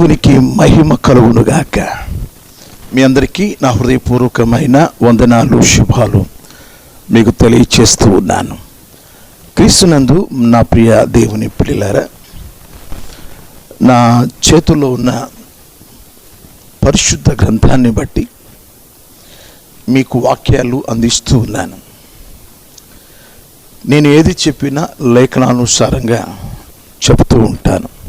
దేవునికి మహిమ కలుగునుగాక. మీ అందరికీ నా హృదయపూర్వకమైన వందనాలు శుభాలు మీకు తెలియచేస్తూ ఉన్నాను. క్రీస్తునందు నా ప్రియ దేవుని పిల్లలారా నా చేతుల్లో ఉన్న పరిశుద్ధ గ్రంథాన్ని బట్టి మీకు వాక్యాలు అందిస్తూ ఉన్నాను. నేను ఏది చెప్పినా లేఖనానుసారంగా చెబుతూ ఉంటాను.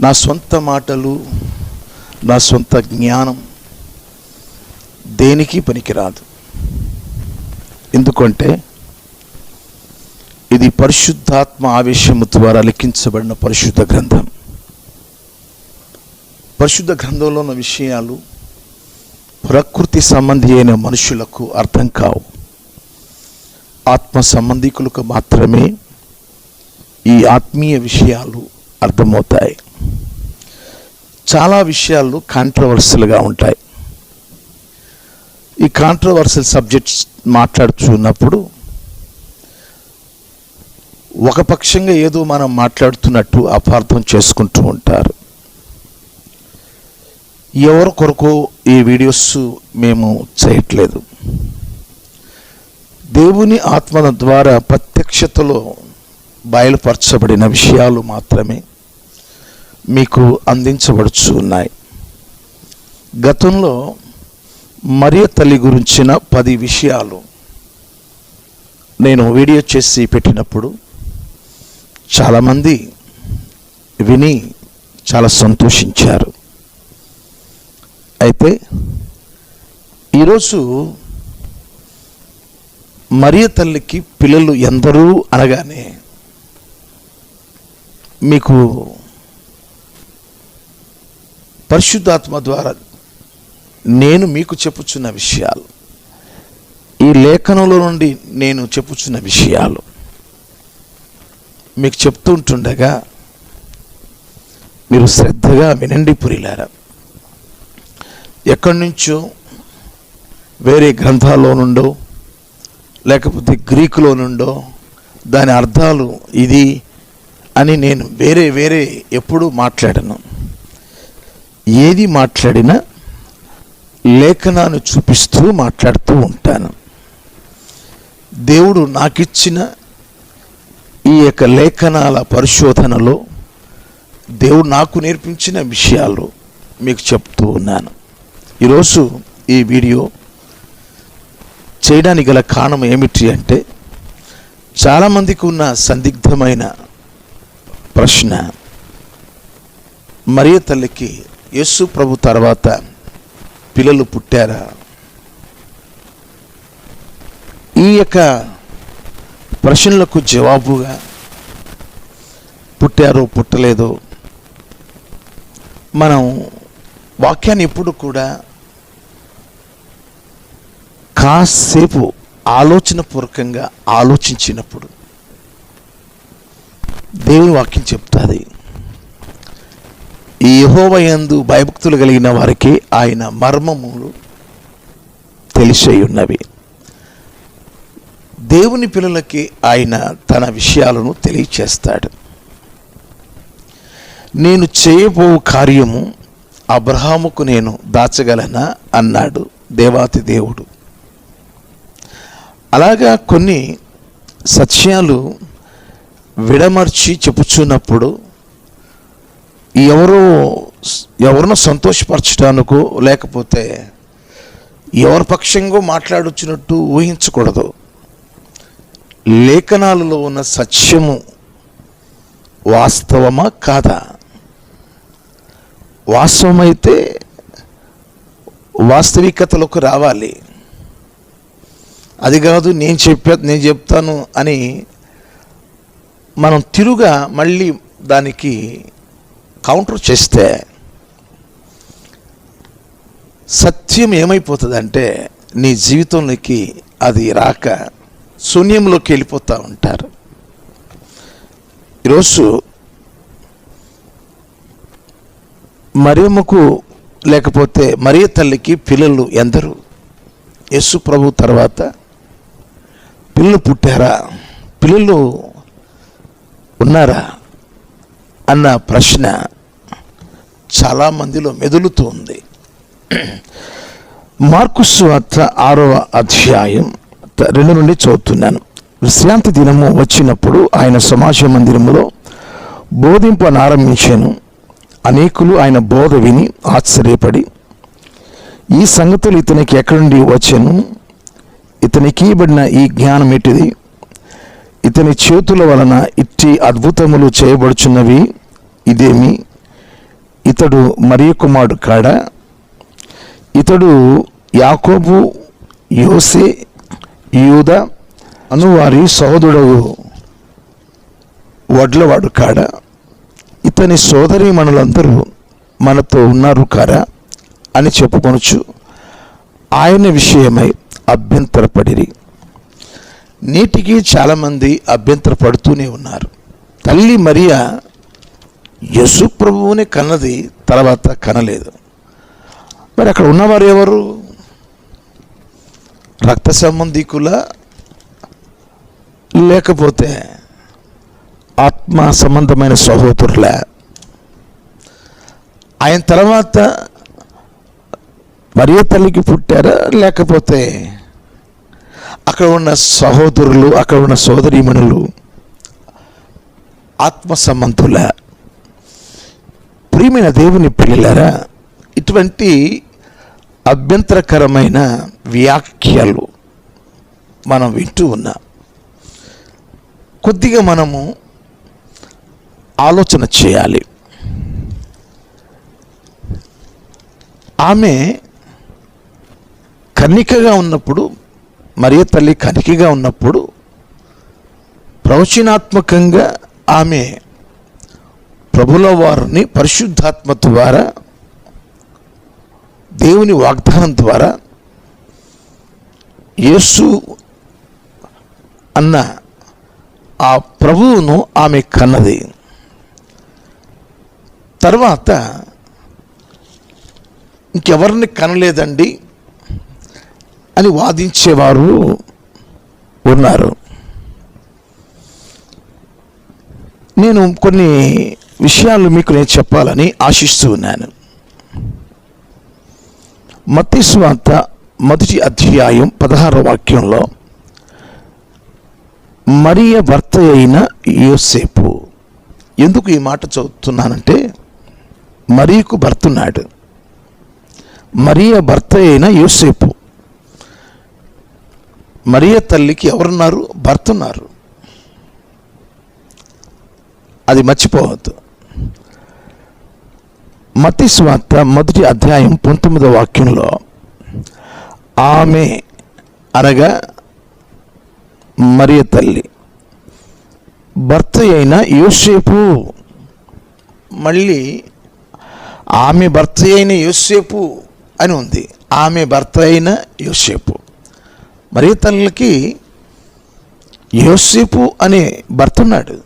నా సొంత మాటలు నా సొంత జ్ఞానం దేనికి పనికిరాదు. ఎందుకంటే ఇది పరిశుద్ధాత్మ ఆవేశము ద్వారా లిఖించబడిన పరిశుద్ధ గ్రంథం. పరిశుద్ధ గ్రంథంలో ఉన్న విషయాలు ప్రకృతి సంబంధి అయిన మనుషులకు అర్థం కావు. ఆత్మ సంబంధికులకు మాత్రమే ఈ ఆత్మీయ విషయాలు అర్థమవుతాయి. చాలా విషయాలు కాంట్రవర్సల్గా ఉంటాయి. ఈ కాంట్రవర్సల్ సబ్జెక్ట్స్ మాట్లాడుతున్నప్పుడు ఒక పక్షంగా ఏదో మనం మాట్లాడుతున్నట్టు అపార్థం చేసుకుంటూ ఉంటారు. ఎవరి కొరకు ఈ వీడియోస్ మేము చేయట్లేదు. దేవుని ఆత్మ ద్వారా ప్రత్యక్షతలో బయలుపరచబడిన విషయాలు మాత్రమే. మీకు అందించబడుచు ఉన్నాయి. గతంలో మరియ తల్లి గురించిన పది విషయాలు నేను వీడియో చేసి పెట్టినప్పుడు చాలామంది విని చాలా సంతోషించారు. అయితే ఈరోజు మరియ తల్లికి పిల్లలు ఎందరూ అనగానే మీకు పరిశుద్ధాత్మ ద్వారా నేను మీకు చెప్పుచున్న విషయాలు ఈ లేఖనంలో నుండి నేను చెప్పుచున్న విషయాలు మీకు చెప్తూ ఉంటుండగా మీరు శ్రద్ధగా వినండి పురిలారా. ఎక్కడి నుంచో వేరే గ్రంథాల్లో నుండో లేకపోతే గ్రీకులో నుండో దాని అర్థాలు ఇది అని నేను వేరే వేరే ఎప్పుడూ మాట్లాడను. ఏది మాట్లాడినా లేఖనాన్ని చూపిస్తూ మాట్లాడుతూ ఉంటాను. దేవుడు నాకిచ్చిన ఈ యొక్క లేఖనాల పరిశోధనలో దేవుడు నాకు నేర్పించిన విషయాలు మీకు చెప్తూ ఉన్నాను. ఈరోజు ఈ వీడియో చేయడానికి గల కారణం ఏమిటి అంటే చాలామందికి ఉన్న సందిగ్ధమైన ప్రశ్న మరియ తల్లికి యేసు ప్రభు తర్వాత పిల్లలు పుట్టారా? ఈ యొక్క ప్రశ్నలకు జవాబుగా పుట్టారో పుట్టలేదో మనం వాక్యాన్ని ఎప్పుడు కూడా కాసేపు ఆలోచన పూర్వకంగా ఆలోచించినప్పుడు దేవుని వాక్యం చెప్తుంది. ఈ యహోవయందు భయభక్తులు కలిగిన వారికి ఆయన మర్మములు తెలిసై ఉన్నవి దేవుని పిల్లలకి ఆయన తన విషయాలను తెలియచేస్తాడు. నేను చేయబో కార్యము అబ్రహాముకు నేను దాచగలనా? అన్నాడు దేవాతి దేవుడు. అలాగా కొన్ని సత్యాలు విడమర్చి చెప్పుచున్నప్పుడు ఎవరు ఎవరినో సంతోషపరచడానికో లేకపోతే ఎవరి పక్షంగా మాట్లాడొచ్చినట్టు ఊహించకూడదు. లేఖనాలలో ఉన్న సత్యము వాస్తవమా కాదా? వాస్తవమైతే వాస్తవికతలోకి రావాలి. అది కాదు నేను చెప్పా నేను చెప్తాను అని మనం తిరుగా మళ్ళీ దానికి కౌంటర్ చేస్తే సత్యం ఏమైపోతుందంటే నీ జీవితంలోకి అది రాక శూన్యంలోకి వెళ్ళిపోతూ ఉంటారు. ఈరోజు మరియమ్మకు లేకపోతే మరియ తల్లికి పిల్లలు ఎందరు? యేసు ప్రభు తర్వాత పిల్లలు పుట్టారా? పిల్లలు ఉన్నారా? అన్న ప్రశ్న చాలా మందిలో మెదులుతూ ఉంది. మార్కు ఆరవ అధ్యాయం రెండు నుండి చదువుతున్నాను. విశ్రాంతి దినము వచ్చినప్పుడు ఆయన సమాజ మందిరములో బోధింపనారంభించాను అనేకులు ఆయన బోధ విని ఆశ్చర్యపడి ఈ సంగతులు ఇతనికి ఎక్కడి నుండి వచ్చాను? ఇతనికి ఇవ్వబడిన ఈ జ్ఞానం ఎట్టిది? ఇతని చేతుల వలన ఇట్టి అద్భుతములు చేయబడుచున్నవి ఇదేమి? ఇతడు మరి కుమారుడు కాడా? ఇతడు యాకోబు యోసే యూద అనువారి సహోదరుడు వడ్లవాడు కాడా? ఇతని సోదరి మనులందరూ మనతో ఉన్నారు కారా అని చెప్పుకొనొచ్చు ఆయన విషయమై అభ్యంతరపడిరి. నేటికి చాలామంది అభ్యంతరపడుతూనే ఉన్నారు. తల్లి మరియా యశు ప్రభువుని కన్నది తర్వాత కనలేదు. మరి అక్కడ ఉన్నవారు ఎవరు? రక్త సంబంధికుల లేకపోతే ఆత్మ సంబంధమైన సహోదరుల? ఆయన తర్వాత మరియ తల్లికి పుట్టారా? లేకపోతే అక్కడ ఉన్న సహోదరులు అక్కడ ఉన్న సోదరీమణులు ఆత్మ సంబంధుల? ప్రియమైన దేవుని పిల్లలారా ఇటువంటి అభ్యంతరకరమైన వ్యాఖ్యలు మనం వింటూ ఉన్నాం. కొద్దిగా మనము ఆలోచన చేయాలి. ఆమె కన్నికగా ఉన్నప్పుడు మరియ తల్లి కనికగా ఉన్నప్పుడు ప్రవచనాత్మకంగా ఆమె ప్రభుల వారిని పరిశుద్ధాత్మ ద్వారా దేవుని వాగ్దానం ద్వారా యేసు అన్న ఆ ప్రభువును ఆమె కన్నది. తర్వాత ఇంకెవరిని కనలేదండి అని వాదించేవారు ఉన్నారు. నేను కొన్ని విషయాలు మీకు నేను చెప్పాలని ఆశిస్తూ ఉన్నాను. మత్తి స్వార్త మొదటి అధ్యాయం పదహారవ వాక్యంలో మరియ భర్త అయిన యోసేపు. ఎందుకు ఈ మాట చదువుతున్నానంటే మరియకు భర్త ఉన్నాడు. మరియ భర్త అయిన యోసేపు. మరియ తల్లికి ఎవరున్నారు? భర్త ఉన్నారు. అది మర్చిపోవద్దు. మతి స్వార్త మొదటి అధ్యాయం పంతొమ్మిదో వాక్యంలో. ఆమె అనగా మరియ తల్లి. భర్త అయిన యోసేపు మళ్ళీ ఆమె భర్త అయిన యోసేపు అని ఉంది. ఆమె భర్త అయిన యోసేపు. మరియ తల్లికి యోసేపు అనే భర్త ఉన్నాడు.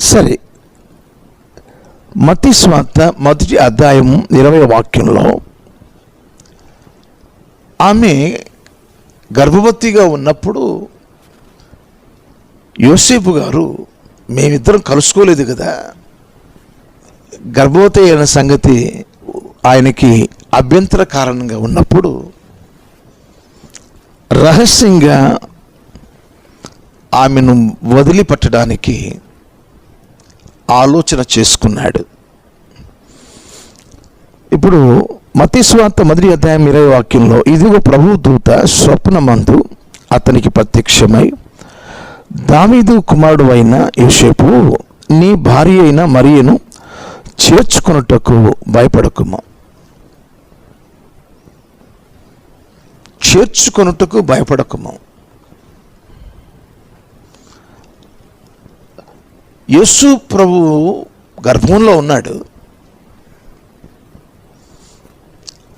సరే మతి స్వార్త మొదటి అధ్యాయం ఇరవై వాక్యంలో ఆమె గర్భవతిగా ఉన్నప్పుడు యోసేపు గారు మేమిద్దరం కలుసుకోలేదు కదా. గర్భవతి అయిన సంగతి ఆయనకి అభ్యంతర కారణంగా ఉన్నప్పుడు రహస్యంగా ఆమెను వదిలిపెట్టడానికి ఆలోచన చేసుకున్నాడు. ఇప్పుడు మతీస్వార్త మొదటి అధ్యాయం ఇరవై వాక్యంలో ఇదిగో ప్రభు దూత స్వప్నమందు అతనికి ప్రత్యక్షమై దావీదు కుమారుడు అయిన యోసేపు నీ భార్య అయిన మరియను చేర్చుకున్నటకు భయపడకుము. చేర్చుకొనుటకు భయపడకము. యేసు ప్రభు గర్భంలో ఉన్నాడు.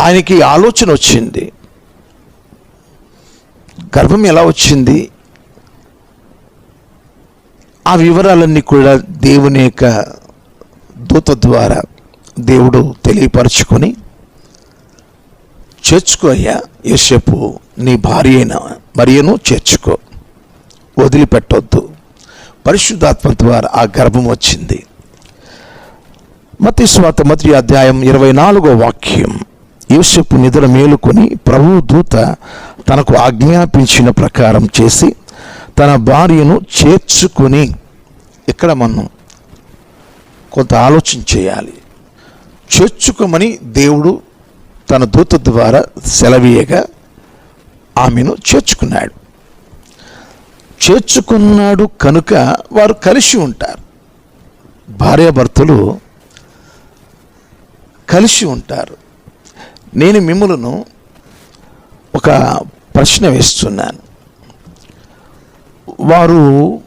ఆయనకి ఆలోచన వచ్చింది. గర్భం ఎలా వచ్చింది? ఆ వివరాలన్నీ కూడా దేవుని యొక్క దూత ద్వారా దేవుడు తెలియపరచుకొని చేర్చుకో అయ్యా యేసేపు నీ భార్య అయిన మరియను చేర్చుకో. వదిలిపెట్టొద్దు. పరిశుద్ధాత్మ ద్వారా ఆ గర్భం వచ్చింది. మతి స్వాత మొదటి అధ్యాయం ఇరవై నాలుగో వాక్యం. యూసెఫ్ నిద్ర మేలుకొని ప్రభు దూత తనకు ఆజ్ఞాపించిన ప్రకారం చేసి తన భార్యను చేర్చుకొని ఇక్కడ మనం కొంత ఆలోచన చేయాలి. చేర్చుకోమని దేవుడు తన దూత ద్వారా సెలవీయగా ఆమెను చేర్చుకున్నాడు. చేర్చుకున్నాడు కనుక వారు కలిసి ఉంటారు. భార్యాభర్తలు కలిసి ఉంటారు. నేను మిమ్మలను ఒక ప్రశ్న వేస్తున్నాను. వారు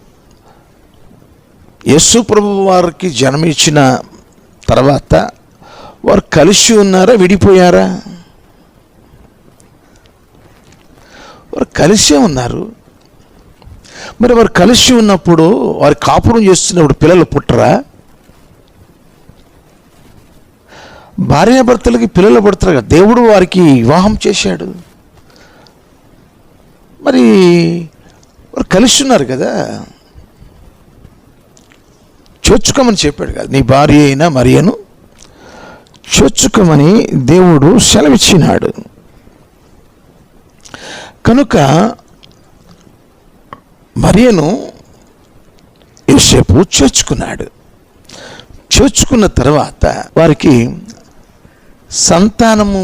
యేసు ప్రభు వారికి జన్మించిన తర్వాత వారు కలిసి ఉన్నారా విడిపోయారా? వారు కలిసే ఉన్నారు. మరి వారు కలిసి ఉన్నప్పుడు వారి కాపురం చేస్తున్నప్పుడు పిల్లలు పుట్టరా? భార్యాభర్తలకి పిల్లలు పుడతారు కదా దేవుడు వారికి వివాహం చేశాడు. మరి వారు కలిసి ఉన్నారు కదా. చోచుకోమని చెప్పాడు కదా నీ భార్య అయినా మరియను చోచుకోమని దేవుడు సెలవిచ్చినాడు. కనుక మరియను యోసేపు చేర్చుకున్నాడు. చేర్చుకున్న తర్వాత వారికి సంతానము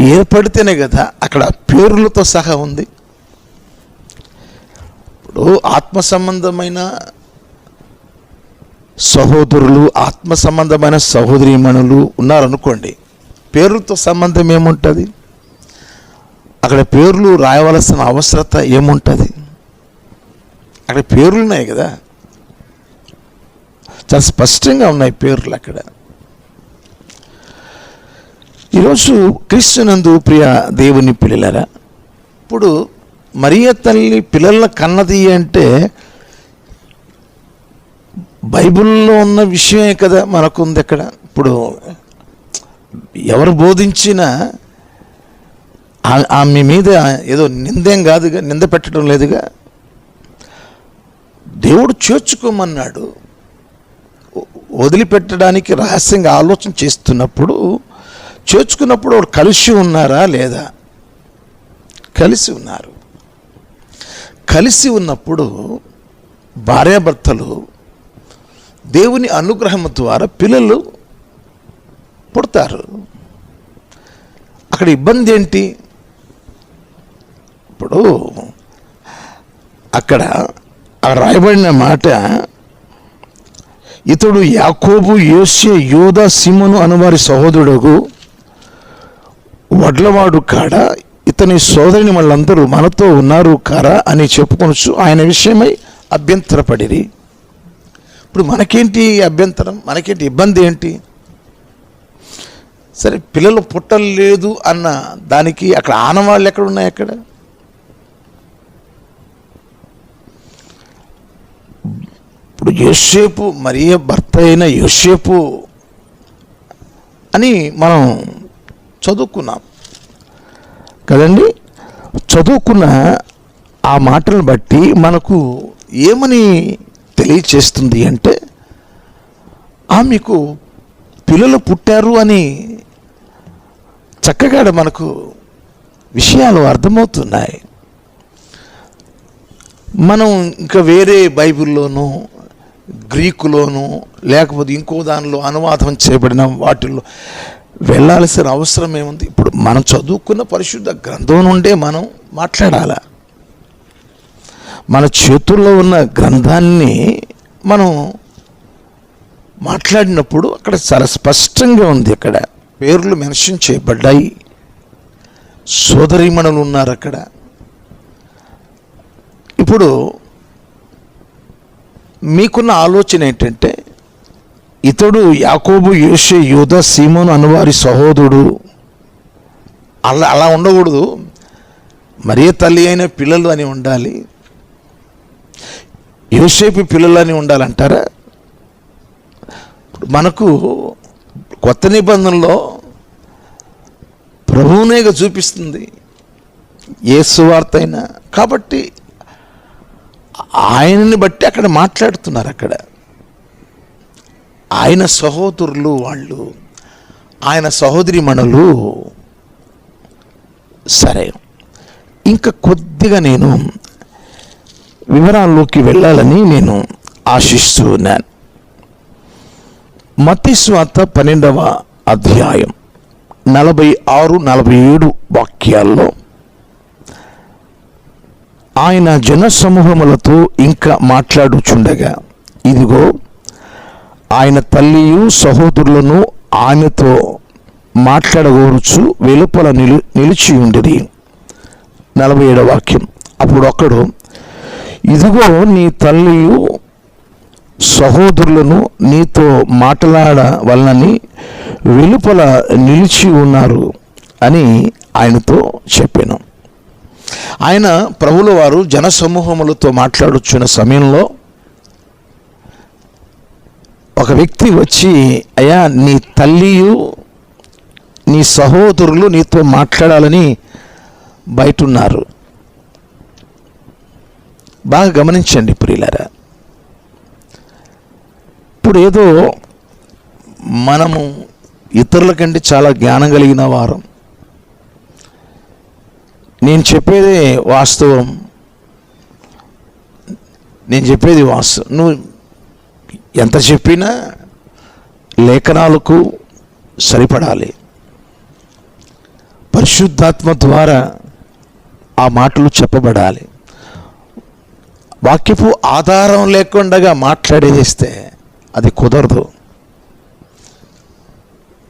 ఏర్పడితేనే కదా అక్కడ పేరులతో సహా ఉంది. ఇప్పుడు ఆత్మ సంబంధమైన సహోదరులు ఆత్మ సంబంధమైన సహోదరీమణులు ఉన్నారనుకోండి పేర్లతో సంబంధం ఏముంటుంది? అక్కడ పేర్లు రాయవలసిన అవసరత ఏముంటుంది? అక్కడ పేర్లు ఉన్నాయి కదా. చాలా స్పష్టంగా ఉన్నాయి పేర్లు అక్కడ. ఈరోజు క్రీస్తునందు ప్రియ దేవుని పిల్లలరా ఇప్పుడు మరియ తల్లి పిల్లల కన్నది అంటే బైబిల్లో ఉన్న విషయమే కదా మనకుంది అక్కడ. ఇప్పుడు ఎవరు బోధించినా ఆమె మీద ఏదో నిందేం కాదుగా నింద పెట్టడం లేదుగా దేవుడు చేర్చుకోమన్నాడు. వదిలిపెట్టడానికి రహస్యంగా ఆలోచన చేస్తున్నప్పుడు చేర్చుకున్నప్పుడు వాడు కలిసి ఉన్నారా లేదా? కలిసి ఉన్నారు. కలిసి ఉన్నప్పుడు భార్యాభర్తలు దేవుని అనుగ్రహం ద్వారా పిల్లలు పుడతారు. అక్కడ ఇబ్బంది ఏంటి? ఇప్పుడు అక్కడ ఆ రాయబడిన మాట ఇతడు యాకోబు యోస్య యోధ సిమను అనువారి సహోదరుడు వడ్లవాడు కాడ? ఇతని సోదరిని వాళ్ళందరూ మనతో ఉన్నారు కారా అని చెప్పుకొనొచ్చు ఆయన విషయమై అభ్యంతరపడిరి. ఇప్పుడు మనకేంటి అభ్యంతరం? మనకేంటి ఇబ్బంది ఏంటి? సరే పిల్లలు పుట్టలేదు అన్న దానికి అక్కడ ఆనవాళ్ళు ఎక్కడ ఉన్నాయి అక్కడ? ఇప్పుడు యోసేపు మరియ భర్త అయిన యోసేపు అని మనం చదువుకున్నాం. కదండి? చదువుకున్న ఆ మాటలను బట్టి మనకు ఏమని తెలియచేస్తుంది అంటే ఆమెకు పిల్లలు పుట్టారు అని చక్కగా మనకు విషయాలు అర్థమవుతున్నాయి. మనం ఇంకా వేరే బైబిల్లోనూ గ్రీకులోను లేకపోతే ఇంకో దానిలో అనువాదం చేయబడిన వాటిల్లో వెళ్ళాల్సిన అవసరం ఏముంది? ఇప్పుడు మనం చదువుకున్న పరిశుద్ధ గ్రంథం నుండే మనం మాట్లాడాల? మన చేతుల్లో ఉన్న గ్రంథాన్ని మనం మాట్లాడినప్పుడు అక్కడ చాలా స్పష్టంగా ఉంది అక్కడ. పేర్లు మెన్షన్ చేయబడ్డాయి. సోదరీమణులు ఉన్నారు అక్కడ. ఇప్పుడు మీకున్న ఆలోచన ఏంటంటే ఇతడు యాకోబు యోషే యూధ సీమోను అనువారి సహోదరుడు. అలా అలా ఉండకూడదు. మరే తల్లి అయిన పిల్లలు అని ఉండాలి. యోసేపు పిల్లలు అని ఉండాలంటారా? మనకు కొత్త నిబంధనలో ప్రభువునేగా చూపిస్తుంది. ఏ సువార్త అయినా. కాబట్టి ఆయనని బట్టి అక్కడ మాట్లాడుతున్నారు అక్కడ. ఆయన సహోదరులు వాళ్ళు ఆయన సహోదరి మణులు సరే. ఇంకా కొద్దిగా నేను వివరాల్లోకి వెళ్ళాలని నేను ఆశిస్తూ ఉన్నాను మతిస్వాత పన్నెండవ అధ్యాయం నలభై ఆరు నలభై ఏడు వాక్యాల్లో ఆయన జన సమూహములతో ఇంకా మాట్లాడుచుండగా ఇదిగో ఆయన తల్లియు సహోదరులను ఆమెతో మాట్లాడగోరుచు వెలుపల నిలు నిలిచి ఉండేది నలభై ఏడవ వాక్యం. అప్పుడు ఒకడు ఇదిగో నీ తల్లియు సహోదరులను నీతో మాట్లాడవలనని వెలుపల నిలిచి ఉన్నారు అని ఆయనతో చెప్పాను. ఆయన ప్రభుల వారు జనసమూహములతో మాట్లాడుచున్న సమయంలో ఒక వ్యక్తి వచ్చి అయ్యా నీ తల్లియు నీ సహోదరులు నీతో మాట్లాడాలని బయట ఉన్నారు బాగా గమనించండి ప్రియులారా. ఇప్పుడు ఏదో మనము ఇతరుల కంటే చాలా జ్ఞానం కలిగిన వారం. నేను చెప్పేది వాస్తవం. నేను చెప్పేది వాస్తవం. నువ్వు ఎంత చెప్పినా లేఖనాలకు సరిపడాలి. పరిశుద్ధాత్మ ద్వారా ఆ మాటలు చెప్పబడాలి. వాక్యపు ఆధారం లేకుండా మాట్లాడేస్తే అది కుదరదు.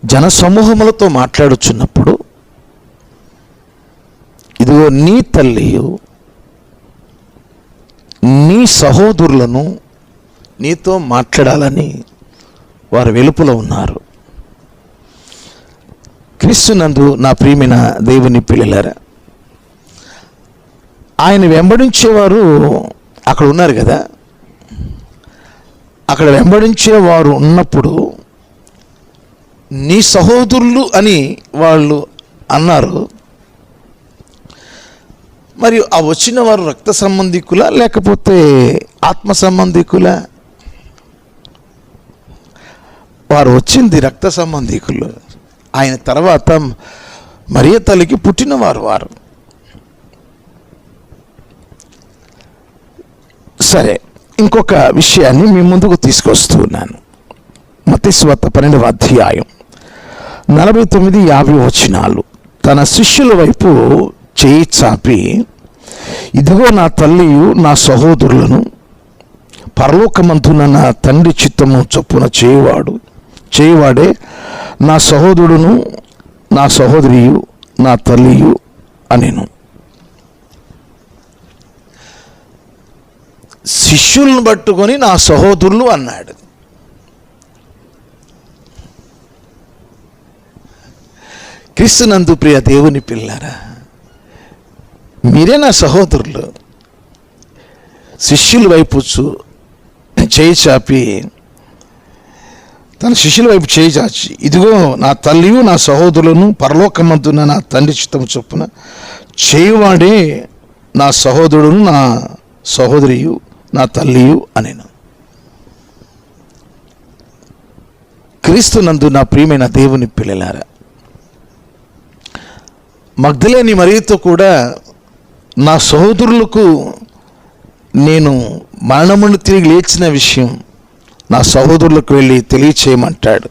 జన సమూహములతో మాట్లాడుచున్నప్పుడు ఇదిగో నీ తల్లియు నీ సహోదరులను నీతో మాట్లాడాలని వారు వెలుపులో ఉన్నారు. క్రీస్తునందు నా ప్రియమైన దేవుని పిల్లలారా ఆయన వెంబడించేవారు అక్కడ ఉన్నారు కదా. అక్కడ వెంబడించేవారు ఉన్నప్పుడు నీ సహోదరులు అని వాళ్ళు అన్నారు. మరియు ఆ వచ్చిన వారు రక్త సంబంధికులా లేకపోతే ఆత్మ సంబంధికులా? వారు వచ్చింది రక్త సంబంధికులు. ఆయన తర్వాత మరియ తల్లికి పుట్టినవారు వారు. సరే ఇంకొక విషయాన్ని మీ ముందుకు తీసుకొస్తున్నాను. మతిస్వత పన్నెండవ అధ్యాయం నలభై తొమ్మిది యాభై వచనాలు. తన శిష్యుల వైపు చేయి చాపి ఇదిగో నా తల్లియు నా సహోదరులను పరలోకమంతున నా తండ్రి చిత్తము చొప్పున చేయవాడు చేయవాడే నా సహోదరుడును నా సహోదరియు నా తల్లియు అనేను. శిష్యులను పట్టుకొని నా సహోదరులు అన్నాడు. క్రీస్తునందు ప్రియ దేవుని పిల్లారా మీరే నా సహోదరులు? శిష్యుల వైపు చేయి చాపి తన శిష్యుల వైపు చేయి చాచి ఇదిగో నా తల్లియు నా సహోదరులను పరలోకమంతున్న నా తండ్రి చిత్తము చొప్పున చేయువాడే నా సహోదరుడును నా సహోదరియు నా తల్లియు అనేను. క్రీస్తునందు నా ప్రియమైన దేవుని పిల్లలారా మగ్ధలేని మరియుతో కూడా నా సహోదరులకు నేను మరణమును తిరిగి లేచిన విషయం నా సహోదరులకు వెళ్ళి తెలియచేయమంటాడు.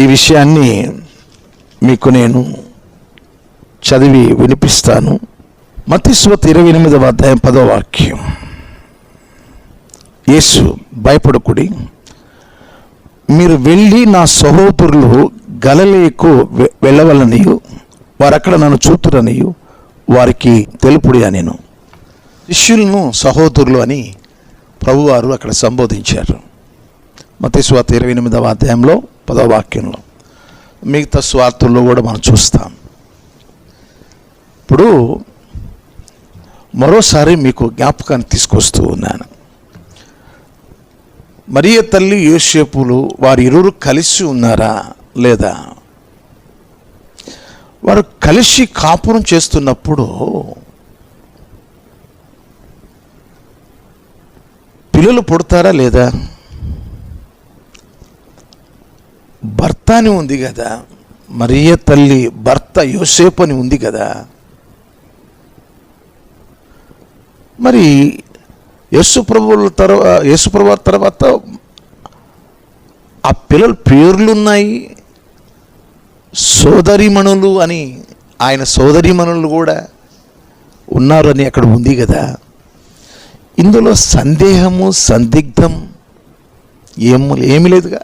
ఈ విషయాన్ని మీకు నేను చదివి వినిపిస్తాను. మతిస్వత్ ఇరవై ఎనిమిదవ అధ్యాయం పదో వాక్యం. యేసు భయపడకుడి మీరు వెళ్ళి నా సహోదరులు గలలేకు వె- వెళ్ళవలనియు వారక్కడ నన్ను చూతురనియు వారికి తెలుపుడి నేను. శిష్యులను సహోదరులు అని ప్రభువారు అక్కడ సంబోధించారు. మత ఇరవై ఎనిమిదవ అధ్యాయంలో పదవ వాక్యంలో. మిగతా స్వార్థుల్లో కూడా మనం చూస్తాం. ఇప్పుడు మరోసారి మీకు జ్ఞాపకాన్ని తీసుకొస్తూ ఉన్నాను. మరియ తల్లి యోసేపులు వారి ఇరువురు కలిసి ఉన్నారా లేదా? వారు కలిసి కాపురం చేస్తున్నప్పుడు పిల్లలు పుడతారా లేదా? భర్త అని ఉంది కదా మరియ తల్లి భర్త యోసేపు అని ఉంది కదా. మరి యేసు ప్రభువుల తర్వాత యేసు ప్రభు తర్వాత ఆ పిల్లల పేర్లున్నాయి. సోదరిమణులు అని ఆయన సోదరిమణులు కూడా ఉన్నారని అక్కడ ఉంది కదా. ఇందులో సందేహము సందిగ్ధం ఏమో ఏమి లేదుగా.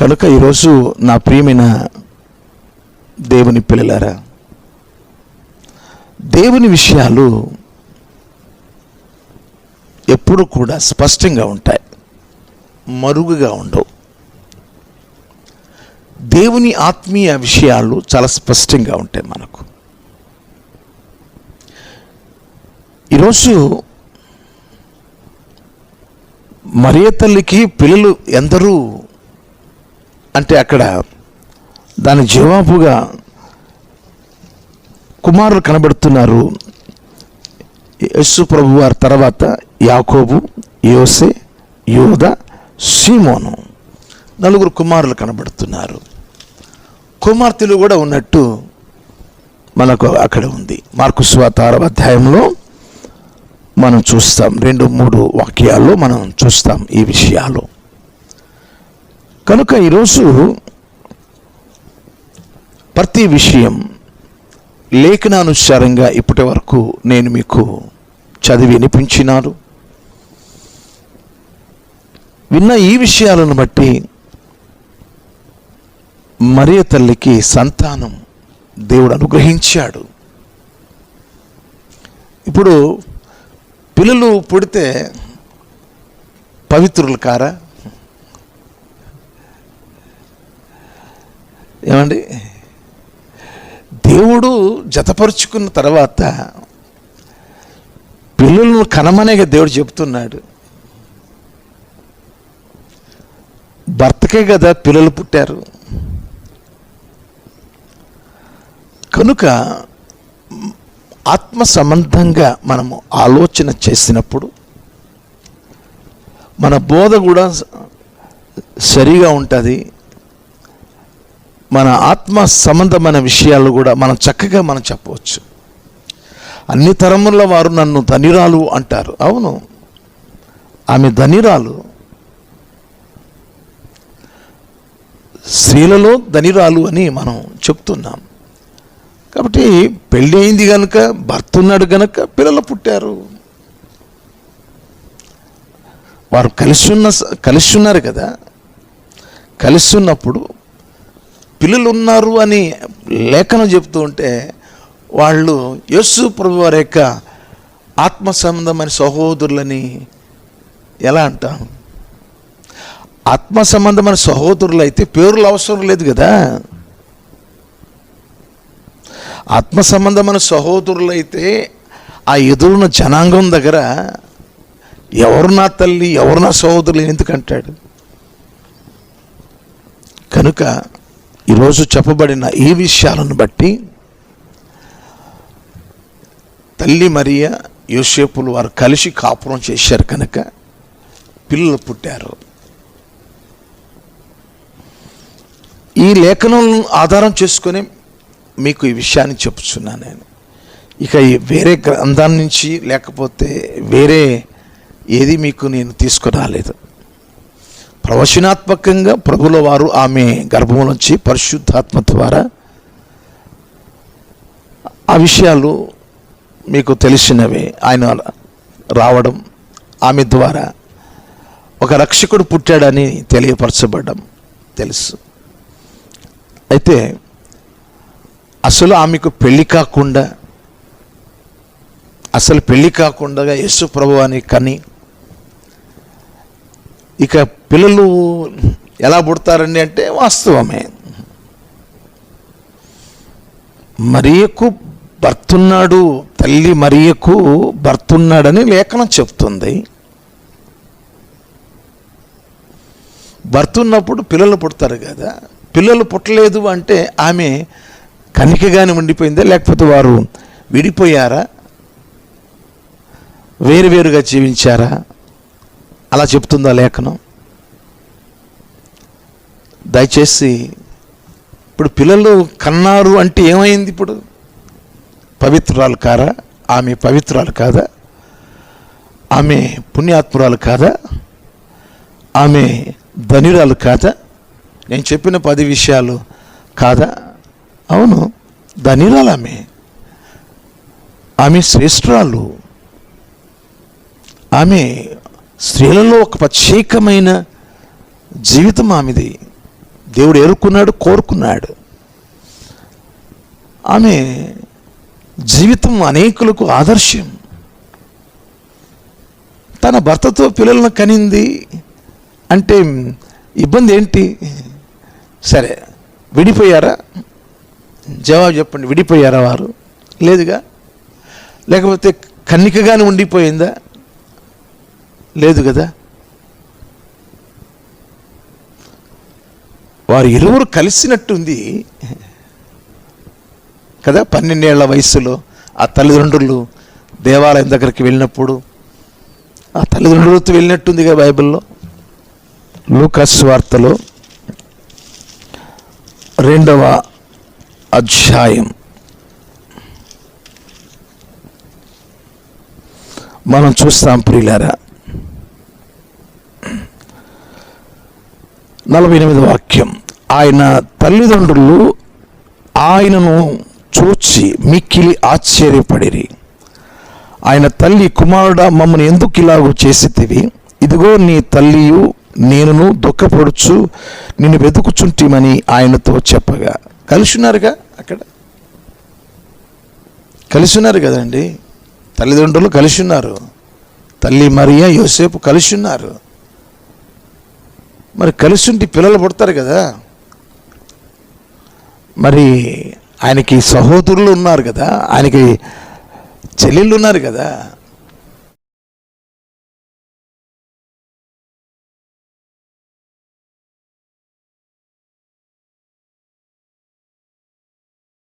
కనుక ఈరోజు నా ప్రియమైన దేవుని పిల్లలారా దేవుని విషయాలు ఎప్పుడు కూడా స్పష్టంగా ఉంటాయి మరుగుగా ఉండవు. దేవుని ఆత్మీయ విషయాలు చాలా స్పష్టంగా ఉంటాయి మనకు. ఈరోజు మరియ తల్లికి పిల్లలు ఎందరూ అంటే అక్కడ దాని జవాబుగా కుమారులు కనబడుతున్నారు. యస్సు ప్రభు వారి తర్వాత యాకోబు యోసే యోధ సీమోను నలుగురు కుమారులు కనబడుతున్నారు. కుమార్తెలు కూడా ఉన్నట్టు మనకు అక్కడ ఉంది. మార్కు స్వాత ఆరవ అధ్యాయంలో మనం చూస్తాం. రెండు మూడు వాక్యాల్లో మనం చూస్తాం ఈ విషయాలు. కనుక ఈరోజు ప్రతి విషయం లేఖనానుసారంగా ఇప్పటి వరకు నేను మీకు చదివి వినిపించినాను. విన్న ఈ విషయాలను బట్టి మరియ తల్లికి సంతానం దేవుడు అనుగ్రహించాడు. ఇప్పుడు పిల్లలు పుడితే పవిత్రులు కారా? ఏమండి? దేవుడు జతపరుచుకున్న తర్వాత పిల్లలను కనమనేగా దేవుడు చెప్తున్నాడు భర్తకే కదా పిల్లలు పుట్టారు. కనుక ఆత్మ సంబంధంగా మనము ఆలోచన చేసినప్పుడు మన బోధ కూడా సరిగా ఉంటుంది. మన ఆత్మ సంబంధమైన విషయాలు కూడా మనం చక్కగా మనం చెప్పవచ్చు. అన్ని తరముల వారు నన్ను ధనిరాలు అంటారు. అవును. ఆమె ధనిరాలు. స్త్రీలలో ధనిరాలు అని మనం చెప్తున్నాం. కాబట్టి పెళ్ళి అయింది కనుక భర్త ఉన్నాడు కనుక పిల్లలు పుట్టారు. వారు కలిసి ఉన్న కలిసి ఉన్నారు కదా. కలిసి ఉన్నప్పుడు పిల్లలు ఉన్నారు అని లేఖనం చెప్తూ ఉంటే వాళ్ళు యేసు ప్రభు వారి యొక్క ఆత్మ సంబంధమైన సహోదరులని ఎలా అంటాం? ఆత్మ సంబంధమైన సహోదరులు అయితే పేర్లు అవసరం లేదు కదా. ఆత్మ సంబంధమైన సహోదరులైతే ఆ ఎదురున్న జనాంగం దగ్గర ఎవరు నా తల్లి ఎవరు నా సహోదరులు ఎందుకంటాడు? కనుక ఈరోజు చెప్పబడిన ఈ విషయాలను బట్టి తల్లి మరియ యోసేపులు వారు కలిసి కాపురం చేశారు కనుక పిల్లలు పుట్టారు. ఈ లేఖనం ఆధారం చేసుకొని మీకు ఈ విషయాన్ని చెప్తున్నాను నేను. ఇక వేరే గ్రంథం నుంచి లేకపోతే వేరే ఏది మీకు నేను తీసుకురాలేదు. ప్రవచనాత్మకంగా ప్రభుల వారు ఆమె గర్భంలోంచి పరిశుద్ధాత్మ ద్వారా ఆ విషయాలు మీకు తెలిసినవే. ఆయన రావడం ఆమె ద్వారా ఒక రక్షకుడు పుట్టాడని తెలియపరచబడ్డం తెలుసు. అయితే అసలు ఆమెకు పెళ్ళి కాకుండా అసలు పెళ్ళి కాకుండా యేసు ప్రభు అని కని ఇక పిల్లలు ఎలా పుడతారండి అంటే వాస్తవమే. మరియకు భర్తున్నాడు తల్లి మరియకు భర్తున్నాడని లేఖనం చెప్తుంది. భర్తున్నప్పుడు పిల్లలు పుడతారు కదా పిల్లలు పుట్టలేదు అంటే ఆమె కనికగానే ఉండిపోయిందా? లేకపోతే వారు విడిపోయారా? వేరువేరుగా జీవించారా? అలా చెప్తుందా లేఖనం? దయచేసి ఇప్పుడు పిల్లలు కన్నారు అంటే ఏమైంది ఇప్పుడు? పవిత్రురాలు కారా? ఆమె పవిత్రురాలు కాదా? ఆమె పుణ్యాత్మురాలు కాదా? ఆమె ధనిరాలు కాదా? నేను చెప్పిన పది విషయాలు కాదా? అవును ధనిరాలు ఆమె. ఆమె శ్రేష్ఠురాలు. ఆమె స్త్రీలలో ఒక ప్రత్యేకమైన జీవితం ఆమెది. దేవుడు ఎరుక్కున్నాడు కోరుకున్నాడు. ఆమె జీవితం అనేకులకు ఆదర్శం. తన భర్తతో పిల్లలను కనింది అంటే ఇబ్బంది ఏంటి? సరే విడిపోయారా? జవాబు చెప్పండి. విడిపోయారా వారు? లేదుగా? లేకపోతే కన్నికగానే ఉండిపోయిందా? లేదు కదా వారు ఇరువురు కలిసినట్టుంది. కదా? పన్నెండేళ్ళ వయసులో ఆ తల్లిదండ్రులు దేవాలయం దగ్గరికి వెళ్ళినప్పుడు ఆ తల్లిదండ్రులతో వెళ్ళినట్టుందిగా బైబిల్లో. లూకస్ వార్తలో రెండవ అధ్యాయం. మనం చూస్తాం ప్రియులారా. నలభై ఎనిమిది వాక్యం. ఆయన తల్లిదండ్రులు ఆయనను చూచి మిక్కిలి ఆశ్చర్యపడిరి. ఆయన తల్లి కుమారుడ మమ్మల్ని ఎందుకు ఇలాగూ చేసితివి? ఇదిగో నీ తల్లియు నేనును దుఃఖపడుచు నిన్ను వెతుకుచుంటిమని ఆయనతో చెప్పగా కలిసి ఉన్నారుగా అక్కడ? కలిసి ఉన్నారు కదండి. తల్లిదండ్రులు కలిసి ఉన్నారు తల్లి మరియా యోసేపు కలిసి ఉన్నారు మరి కలిసి ఉంటే పిల్లలు పుడతారు కదా. మరి ఆయనకి సహోదరులు ఉన్నారు కదా. ఆయనకి చెల్లెళ్ళు ఉన్నారు కదా.